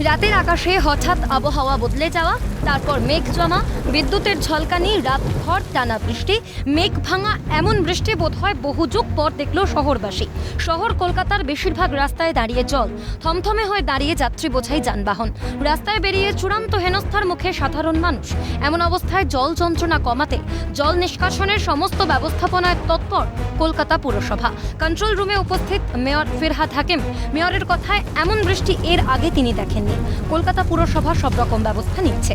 রাতের আকাশে হঠাৎ আবহাওয়া বদলে যাওয়া, তারপর মেঘ জমা, বিদ্যুতের ঝলকানি, রাত ভর টানা বৃষ্টি, মেঘ ভাঙা এমন বৃষ্টি বোধ হয় বহু যুগ পর দেখল শহরবাসী। শহর কলকাতার বেশিরভাগ রাস্তায় দাঁড়িয়ে জল, থমথমে হয়ে দাঁড়িয়ে যাত্রী বোঝাই যানবাহন। রাস্তায় বেরিয়ে চূড়ান্ত হেনস্থার মুখে সাধারণ মানুষ। এমন অবস্থায় জল যন্ত্রণা কমাতে, জল নিষ্কাশনের সমস্ত ব্যবস্থাপনায় তৎপর কলকাতা পুরসভা। কন্ট্রোল রুমে উপস্থিত মেয়র ফিরহাদ হাকিম। মেয়রের কথায় এমন বৃষ্টি এর আগে তিনি দেখেননি। কলকাতা পুরসভা সব রকম ব্যবস্থা নিচ্ছে।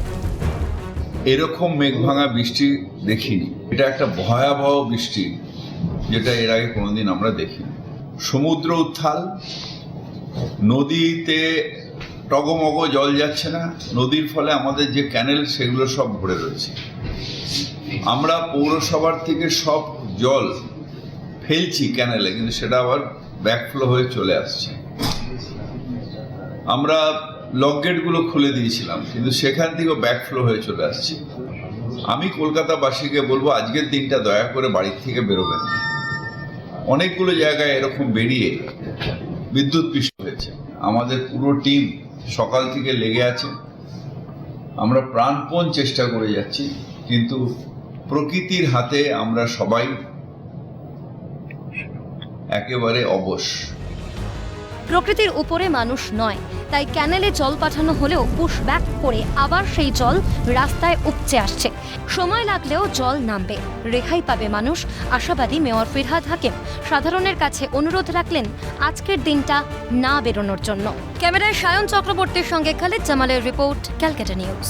এরকম মেঘ ভাঙা বৃষ্টি দেখিনি। এটা একটা ভয়াবহ বৃষ্টি, যেটা এর আগে কোনোদিন আমরা দেখিনি। সমুদ্র উত্থাল, নদীতে টগমগ, জল যাচ্ছে না। নদীর ফলে আমাদের যে ক্যানেল সেগুলো সব ভরে রয়েছে। আমরা পৌরসভার থেকে সব জল ফেলছি ক্যানেলে, কিন্তু সেটা আবার ব্যাকফ্লো হয়ে চলে আসছে। আমরা লক গেটগুলো খুলে দিয়েছিলাম, কিন্তু সেখান থেকেও ব্যাকফ্লো হয়ে চলে আসছে। আমি কলকাতাবাসীকে বলব, আজকের দিনটা দয়া করে বাড়ির থেকে বেরোবেন অনেকগুলো জায়গায় এরকম বেরিয়ে বিদ্যুৎ পৃষ্ঠ হয়েছে। আমাদের পুরো টিম সকাল থেকে লেগে আছে। আমরা প্রাণপণ চেষ্টা করে যাচ্ছি, কিন্তু প্রকৃতির হাতে আমরা সবাই একেবারে অবশ। প্রকৃতির উপরে মানুষ নয়, তাই ক্যানেলে জল পাঠানো হলেও পুশ ব্যাক করে আবার সেই জল রাস্তায় উপচে আসছে। সময় লাগলেও জল নামবে, রেহাই পাবে মানুষ, আশাবাদী মেয়র ফিরহাদ হাকিম। সাধারণের কাছে অনুরোধ রাখলেন, আজকের দিনটা না বেরোনোর জন্য। ক্যামেরায় সায়ন চক্রবর্তীর সঙ্গে খালিদ জামালের রিপোর্ট, ক্যালকাটা নিউজ।